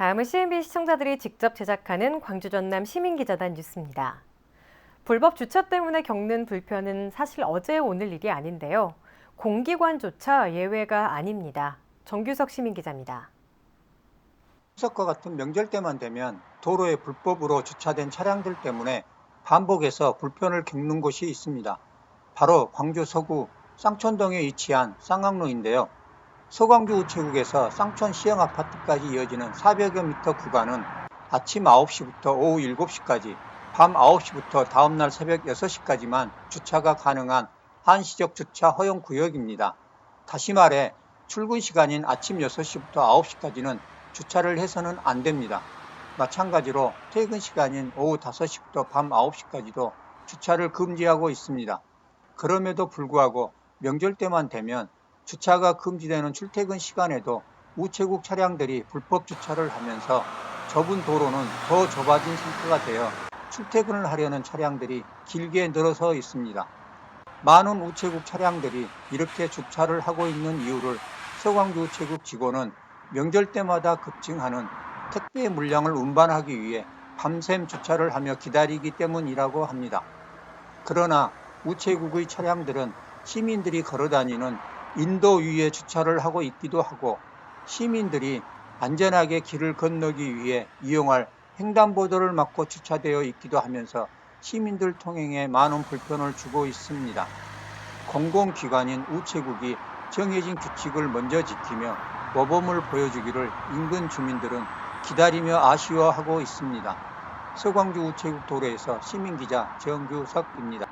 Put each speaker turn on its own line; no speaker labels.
다음은 CNB 시청자들이 직접 제작하는 광주 전남 시민기자단 뉴스입니다. 불법 주차 때문에 겪는 불편은 사실 어제 오늘 일이 아닌데요. 공기관조차 예외가 아닙니다. 정규석 시민기자입니다.
추석과 같은 명절 때만 되면 도로에 불법으로 주차된 차량들 때문에 반복해서 불편을 겪는 곳이 있습니다. 바로 광주 서구 쌍촌동에 위치한 쌍강로인데요. 서광주 우체국에서 쌍촌 시형 아파트까지 이어지는 400여 미터 구간은 아침 9시부터 오후 7시까지, 밤 9시부터 다음날 새벽 6시까지만 주차가 가능한 한시적 주차 허용 구역입니다. 다시 말해 출근 시간인 아침 6시부터 9시까지는 주차를 해서는 안 됩니다. 마찬가지로 퇴근 시간인 오후 5시부터 밤 9시까지도 주차를 금지하고 있습니다. 그럼에도 불구하고 명절 때만 되면 주차가 금지되는 출퇴근 시간에도 우체국 차량들이 불법 주차를 하면서 좁은 도로는 더 좁아진 상태가 되어 출퇴근을 하려는 차량들이 길게 늘어서 있습니다. 많은 우체국 차량들이 이렇게 주차를 하고 있는 이유를 서광주 우체국 직원은 명절 때마다 급증하는 택배 물량을 운반하기 위해 밤샘 주차를 하며 기다리기 때문이라고 합니다. 그러나 우체국의 차량들은 시민들이 걸어 다니는 인도 위에 주차를 하고 있기도 하고 시민들이 안전하게 길을 건너기 위해 이용할 횡단보도를 막고 주차되어 있기도 하면서 시민들 통행에 많은 불편을 주고 있습니다. 공공기관인 우체국이 정해진 규칙을 먼저 지키며 모범을 보여주기를 인근 주민들은 기다리며 아쉬워하고 있습니다. 서광주 우체국 도로에서 시민기자 정규석입니다.